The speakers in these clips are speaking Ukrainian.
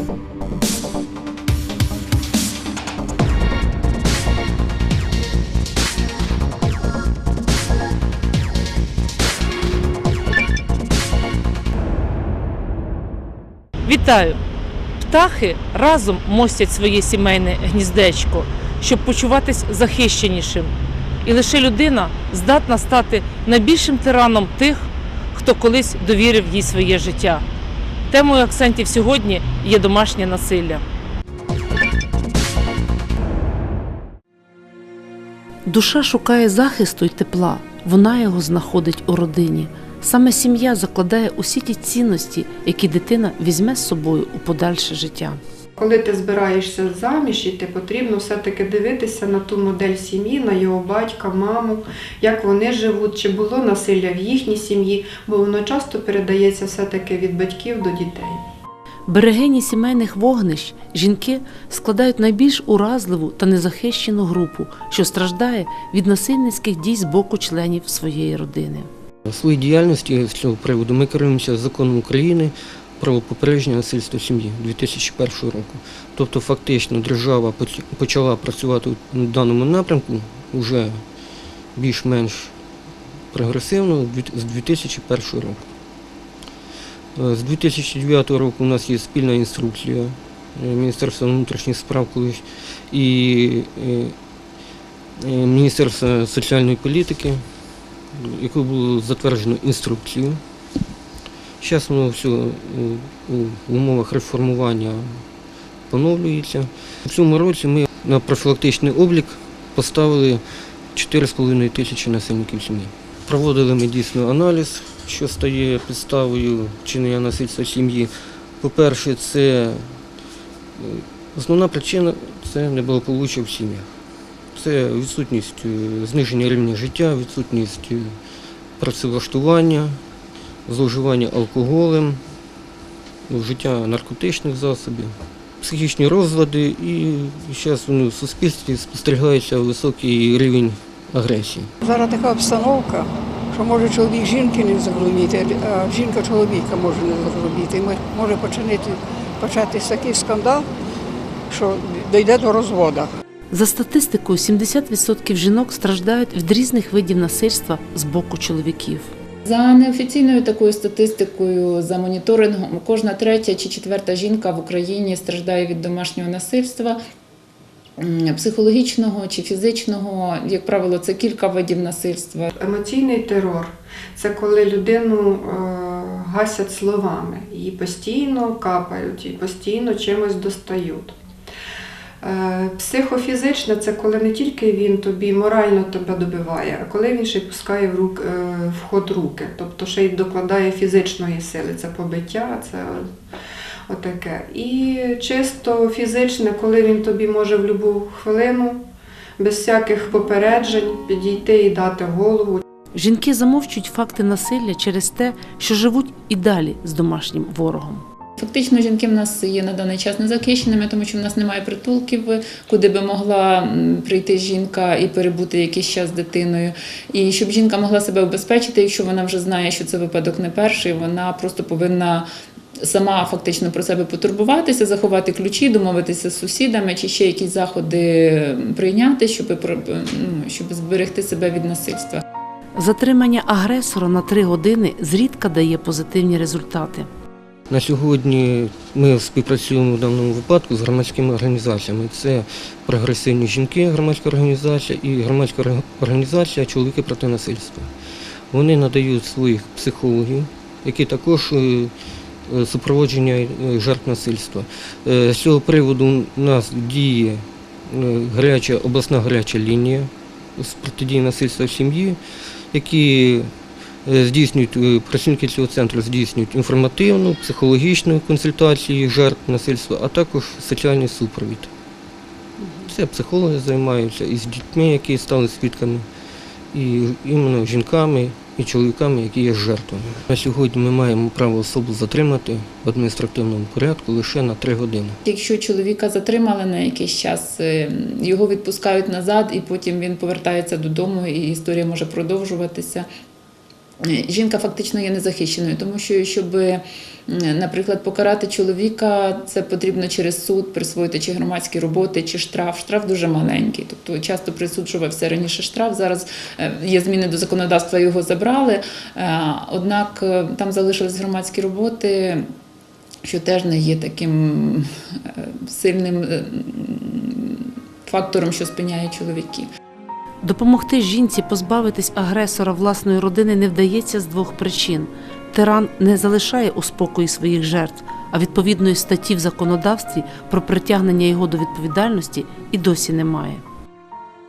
Вітаю! Птахи разом мостять своє сімейне гніздечко, щоб почуватись захищенішим. І лише людина здатна стати найбільшим тираном тих, хто колись довірив їй своє життя. Темою акцентів сьогодні є домашнє насилля. Душа шукає захисту й тепла. Вона його знаходить у родині. Саме сім'я закладає усі ті цінності, які дитина візьме з собою у подальше життя. Коли ти збираєшся заміж, і ти потрібно все-таки дивитися на ту модель сім'ї, на його батька, маму, як вони живуть, чи було насилля в їхній сім'ї, бо воно часто передається все-таки від батьків до дітей. Берегині сімейних вогнищ жінки складають найбільш уразливу та незахищену групу, що страждає від насильницьких дій з боку членів своєї родини. У своїй діяльності з цього приводу ми керуємося законом України про попередження насильства сім'ї 2001 року. Тобто, фактично, держава почала працювати у даному напрямку вже більш-менш прогресивно з 2001 року. Е, З 2009 року у нас є спільна інструкція е, Міністерства внутрішніх справ і е, Міністерства соціальної політики яку було затверджено інструкцію. Зараз воно все в умовах реформування поновлюється. У цьому році ми на профілактичний облік поставили 4,5 тисячі насильників сім'ї. Проводили ми дійсно аналіз, що стає підставою чинення насильства сім'ї. По-перше, це е, основна причина це неблагополуччя в сім'ях. Це відсутність е, зниження рівня життя, відсутність е, працевлаштування, зловживання алкоголем, вжиття наркотичних засобів, психічні розлади і зараз ну, в суспільстві спостерігається високий рівень агресії. Зараз така обстановка, що може чоловік жінки не загробіти, а жінка чоловіка може не загробіти. Може починати, початись такий скандал, що дійде до розводу. За статистикою, 70% жінок страждають від різних видів насильства з боку чоловіків. За неофіційною такою статистикою, за моніторингом, кожна третя чи четверта жінка в Україні страждає від домашнього насильства. Психологічного чи фізичного, як правило, це кілька видів насильства. Емоційний терор це коли людину е, гасять словами, її постійно капають, і постійно чимось достають. Е, Психофізичне це коли не тільки він тобі морально тебе добиває, а коли він ще й пускає в, рук, е, в ход руки, тобто ще й докладає фізичної сили. Це побиття, це отаке. І чисто фізичне, коли він тобі може в будь-яку хвилину, без всяких попереджень, підійти і дати голову. Жінки замовчують факти насилля через те, що живуть і далі з домашнім ворогом. Фактично, жінки в нас є на даний час незахищеними, тому що в нас немає притулків, куди би могла прийти жінка і перебути якийсь час з дитиною. І щоб жінка могла себе обезпечити, якщо вона вже знає, що це випадок не перший, вона просто повинна. Сама фактично про себе потурбуватися, заховати ключі, домовитися з сусідами чи ще якісь заходи прийняти, щоб, ну, щоб зберегти себе від насильства. Затримання агресора на три години зрідка дає позитивні результати. На сьогодні ми співпрацюємо в даному випадку з громадськими організаціями. Це прогресивні жінки, громадська організація і громадська організація Чоловіки проти насильства. Вони надають своїх психологів, які також е, е, супроводження е, жертв насильства. З цього приводу у нас діє гаряча обласна гаряча лінія з протидії насильства в сім'ї, які здійснюють е, працівники цього центру здійснюють інформативну, психологічну консультацію жертв насильства, а також соціальний супровід. Це психологи займаються із дітьми, які стали свідками, і іменно жінками і чоловіками, які є жертвами. На сьогодні ми маємо право особу затримати в адміністративному порядку лише на три години. Якщо чоловіка затримали на якийсь час, е, його відпускають назад, і потім він повертається додому, і історія може продовжуватися. Е, жінка фактично є незахищеною, тому що щоб, наприклад, покарати чоловіка, це потрібно через суд присвоїти чи громадські роботи, чи штраф. Штраф дуже маленький. Тобто часто присуджувався раніше штраф. Зараз е, є зміни до законодавства, його забрали. Е, Однак е, там залишились громадські роботи. Що теж не є таким е, сильним е, фактором, що спиняє чоловіків. Допомогти жінці позбавитись агресора власної родини не вдається з двох причин. Тиран не залишає у спокої своїх жертв, а відповідної статті в законодавстві про притягнення його до відповідальності і досі немає.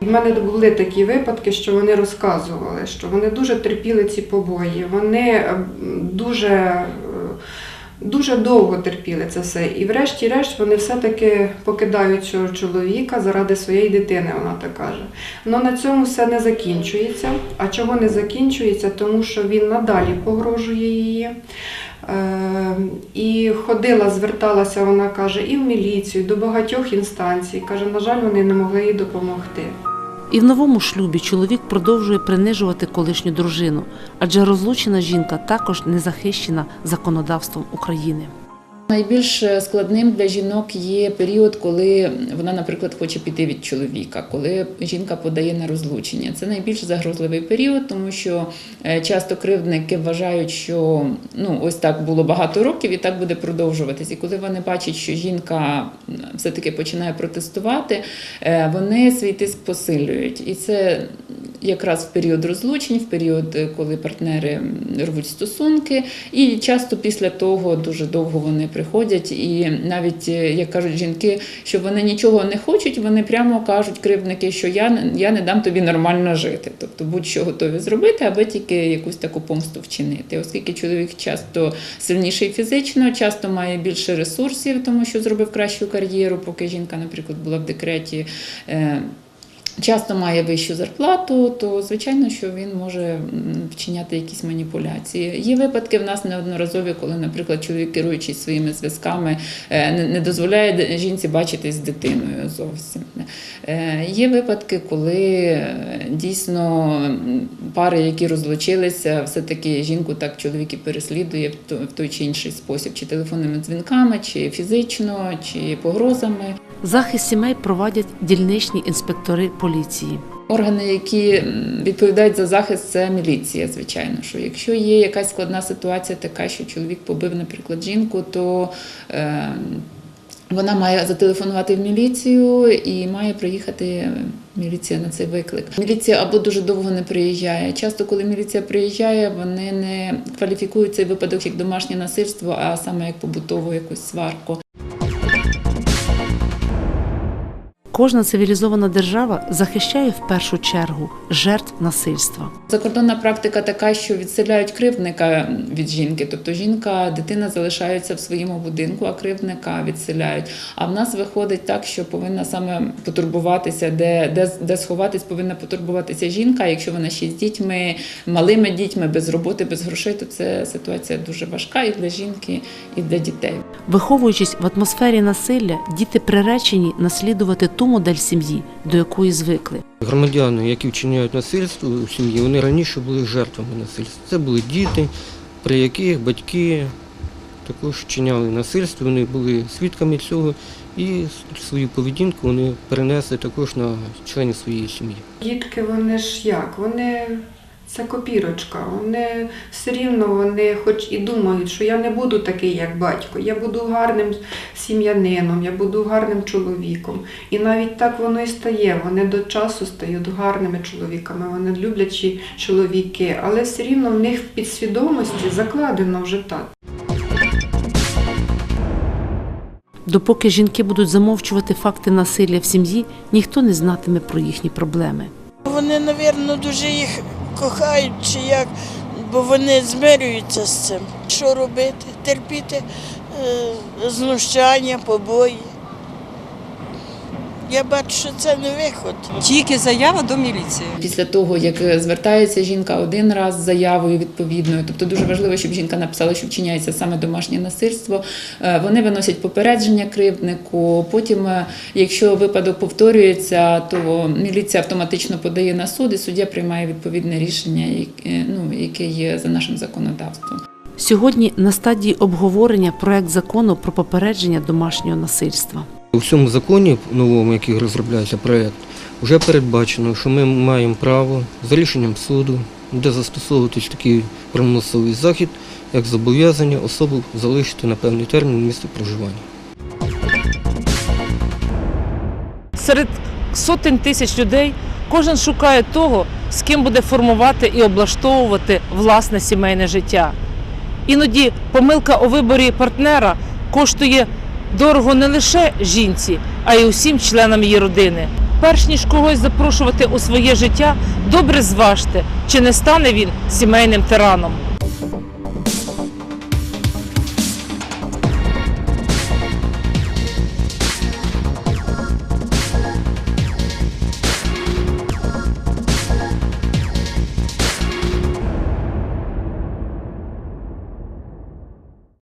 У мене були такі випадки, що вони розказували, що вони дуже терпіли ці побої. Вони е, дуже, дуже довго терпіли це все. І врешті-решт вони все-таки покидають цього чоловіка заради своєї дитини, вона так каже. Але на цьому все не закінчується. А чого не закінчується? Тому що він надалі погрожує її. Е, І ходила, зверталася, вона каже, і в міліцію, до багатьох інстанцій. Каже, на жаль, вони не могли їй допомогти. І в новому шлюбі чоловік продовжує принижувати колишню дружину, адже розлучена жінка також не захищена законодавством України. Найбільш складним для жінок є період, коли вона, наприклад, хоче піти від чоловіка, коли жінка подає на розлучення. Це найбільш загрозливий період, тому що е, часто кривдники вважають, що ну ось так було багато років і так буде продовжуватись. І коли вони бачать, що жінка все-таки починає протестувати, е, вони свій тиск посилюють. І це якраз в період розлучень, в період, е, коли партнери рвуть стосунки, і часто після того дуже довго вони приходять. І навіть е, як кажуть жінки, що вони нічого не хочуть, вони прямо кажуть кривдники, що я, я не дам тобі нормально жити. Тобто будь-що готові зробити, аби тільки якусь таку помсту вчинити. Оскільки чоловік часто сильніший фізично, часто має більше ресурсів, тому що зробив кращу кар'єру, поки жінка, наприклад, була в декреті. Часто має вищу зарплату, то звичайно, що він може вчиняти якісь маніпуляції. Є випадки в нас неодноразові, коли, наприклад, чоловік, керуючись своїми зв'язками, е, не- дозволяє жінці бачитись з дитиною зовсім. Е, Є випадки, коли е, дійсно пари, які розлучилися, все-таки жінку так чоловік і переслідує в той чи інший спосіб, чи телефонними дзвінками, чи фізично, чи погрозами. Захист сімей проводять дільничні інспектори поліції. Органи, які відповідають за захист, це міліція, звичайно. Що якщо є якась складна ситуація, така, що чоловік побив, наприклад, жінку, то е, вона має зателефонувати в міліцію і має приїхати міліція на цей виклик. Міліція або дуже довго не приїжджає. Часто, коли міліція приїжджає, вони не кваліфікують цей випадок як домашнє насильство, а саме як побутову якусь сварку. Кожна цивілізована держава захищає в першу чергу жертв насильства. Закордонна практика така, що відселяють кривдника від жінки, тобто жінка, дитина залишаються в своєму будинку, а кривдника відселяють. А в нас виходить так, що повинна саме потурбуватися, де, де, де сховатись, повинна потурбуватися жінка. Якщо вона ще з дітьми, малими дітьми, без роботи, без грошей, то це ситуація дуже важка і для жінки, і для дітей. Виховуючись в атмосфері насилля, діти приречені наслідувати ту модель сім'ї, до якої звикли. Громадяни, які вчиняють насильство у сім'ї, вони раніше були жертвами насильства. Це були діти, при яких батьки також вчиняли насильство, вони були свідками цього і свою поведінку вони перенесли також на членів своєї сім'ї. Дітки, вони ж як? Вони це копірочка. Вони все рівно вони хоч і думають, що я не буду такий, як батько, я буду гарним сім'янином, я буду гарним чоловіком. І навіть так воно і стає. Вони до часу стають гарними чоловіками, вони люблячі чоловіки, але все рівно в них в підсвідомості закладено вже так. Допоки жінки будуть замовчувати факти насилля в сім'ї, ніхто не знатиме про їхні проблеми. Вони, напевно, дуже їх кохають чи як, бо вони змирюються з цим. Що робити? Терпіти е, знущання, побої. Я бачу, що це не виход. Тільки заява до міліції. Після того, як звертається жінка один раз з заявою відповідною, тобто дуже важливо, щоб жінка написала, що вчиняється саме домашнє насильство. е, Вони виносять попередження кривднику. Потім, е, якщо випадок повторюється, то міліція автоматично подає на суд, і суддя приймає відповідне рішення, ну, яке є за нашим законодавством. Сьогодні на стадії обговорення проект закону про попередження домашнього насильства. У цьому законі новому, який розробляється проєкт, вже передбачено, що ми маємо право за рішенням суду, де застосовуватись такий примусовий захід, як зобов'язання особу залишити на певний термін місце проживання. Серед сотень тисяч людей кожен шукає того, з ким буде формувати і облаштовувати власне сімейне життя. Іноді помилка у виборі партнера коштує дорого не лише жінці, а й усім членам її родини. Перш ніж когось запрошувати у своє життя, добре зважте, чи не стане він сімейним тираном.